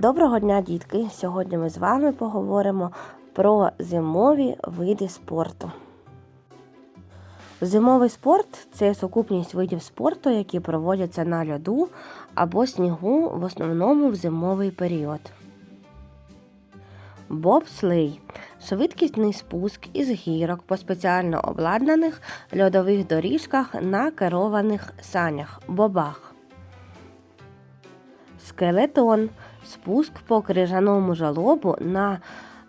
Доброго дня, дітки! Сьогодні ми з вами поговоримо про зимові види спорту. Зимовий спорт це сукупність видів спорту, які проводяться на льоду або снігу, в основному в зимовий період. Бобслей швидкісний спуск із гірок по спеціально обладнаних льодових доріжках на керованих санях бобах. Скелетон спуск по крижаному жалобу на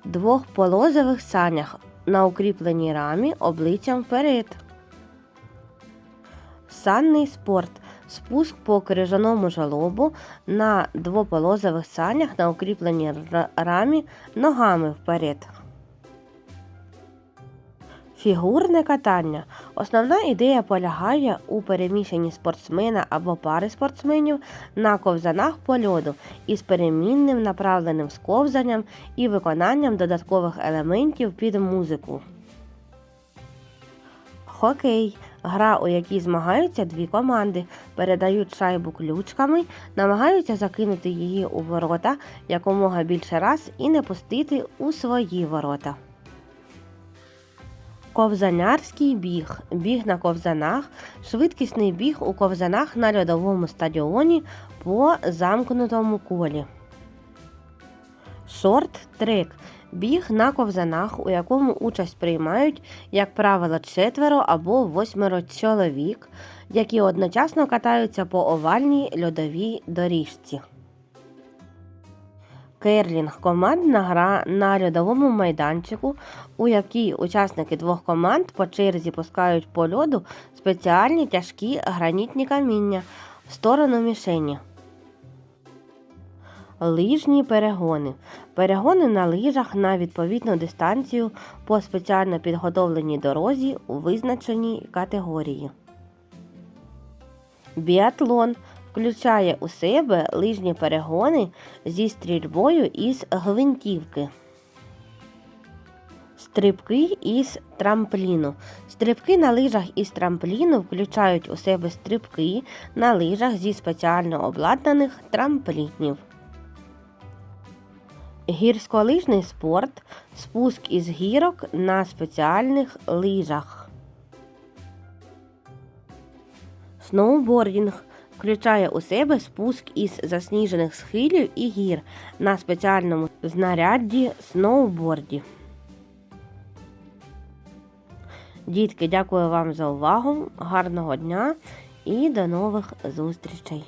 двох полозових санях на укріпленій рамі обличчям вперед. Санний спорт спуск по крижаному жалобу на двополозових санях на укріпленій рамі ногами вперед. Фігурне катання. Основна ідея полягає у переміщенні спортсмена або пари спортсменів на ковзанах по льоду із перемінним направленим сковзанням і виконанням додаткових елементів під музику. Хокей гра, у якій змагаються дві команди, передають шайбу ключками, намагаються закинути її у ворота якомога більше раз і не пустити у свої ворота. Ковзанярський біг. Біг на ковзанах. Швидкісний біг у ковзанах на льодовому стадіоні по замкнутому колі. Шорт-трек. Біг на ковзанах, у якому участь приймають, як правило, четверо або восьмеро чоловік, які одночасно катаються по овальній льодовій доріжці. Керлінг командна гра на льодовому майданчику, у якій учасники двох команд по черзі пускають по льоду спеціальні тяжкі гранітні каміння в сторону мішені. Лижні перегони. Перегони на лижах на відповідну дистанцію по спеціально підготовленій дорозі у визначеній категорії. Біатлон включає у себе лижні перегони зі стрільбою із гвинтівки. Стрибки із трампліну. Стрибки на лижах із трампліну включають у себе стрибки на лижах зі спеціально обладнаних трамплінів. Гірськолижний спорт спуск із гірок на спеціальних лижах. Сноубордінг включає у себе спуск із засніжених схилів і гір на спеціальному знарядді сноуборді. Дітки, дякую вам за увагу. Гарного дня і до нових зустрічей!